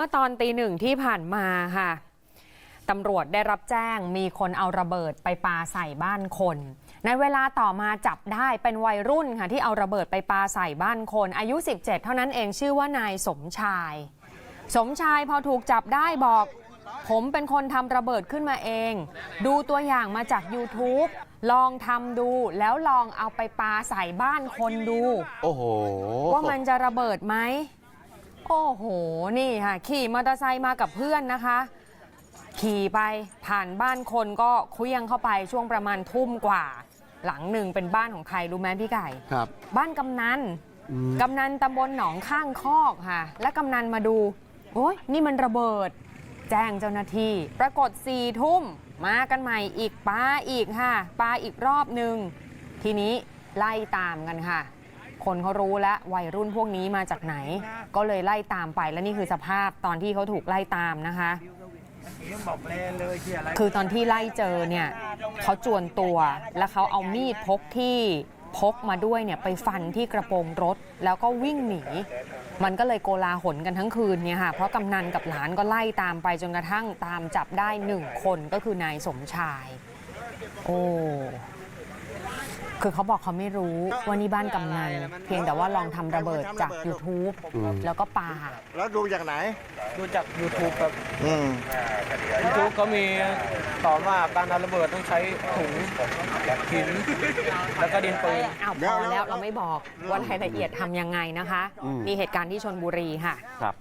เมื่อตอนตีหนึ่งที่ผ่านมาค่ะตำรวจได้รับแจ้งมีคนเอาระเบิดไปปาใส่บ้านคน ในเวลาต่อมาจับได้เป็นวัยรุ่นค่ะที่เอาระเบิดไปปาใส่บ้านคน อายุ 17 เท่านั้นเองชื่อว่านายสมชาย สมชายพอถูกจับได้บอก ผมเป็นคนทำระเบิดขึ้นมาเอง ดูตัวอย่างมาจาก YouTube ลองทำดูแล้วลองเอาไปปาใส่บ้านคนดู โอ้โห ว่ามันจะระเบิดไหม โอ้โห นี่ค่ะ ขี่มอเตอร์ไซค์มากับเพื่อนนะคะ ขี่ไปผ่านบ้านคนก็เคลี้ยงเข้าไปช่วงประมาณทุ่มกว่า หลังหนึ่งเป็นบ้านของใครรู้ไหมพี่ไก่ ครับ บ้านกำนัน อืม กำนันตำบลหนองข้างคอกค่ะ และกำนันมาดู โอ้ยนี่มันระเบิด แจ้งเจ้าหน้าที่ ปรากฏสี่ทุ่ม มากันใหม่อีกปาอีกค่ะปาอีกรอบหนึ่งทีนี้ไล่ตามกันค่ะ คนเขารู้แล้ววัยรุ่นพวกนี้มาจากไหน ก็เลยไล่ตามไปและนี่คือสภาพตอนที่เขาถูกไล่ตามนะคะ คือตอนที่ไล่เจอเนี่ยเขาจวนตัวแล้วเขาเอามีดพกที่พกมาด้วยเนี่ยไปฟันที่กระโปรงรถ แล้วก็วิ่งหนี มันก็เลยโกลาหลกันทั้งคืนเนี่ยค่ะเพราะกำนันกับหลานก็ไล่ตามไปจนกระทั่งตามจับได้หนึ่งคนก็คือนายสมชาย โอ้ คือเขาบอกเขาไม่รู้ว่านี่บ้านกำนันเพียงแต่ว่าลองทำระเบิดจาก YouTube อืม แล้วก็ปาแล้วดูจากไหน ดูจาก YouTube ครับ อืม YouTube เขามีสอนว่าการทำระเบิดต้องใช้ถุงหินแล้วก็ดินปืน อ้าวพอแล้วเราไม่บอกว่ารายละเอียดทำยังไงนะคะ อืม นี่เหตุการณ์ที่ชนบุรีค่ะ ครับ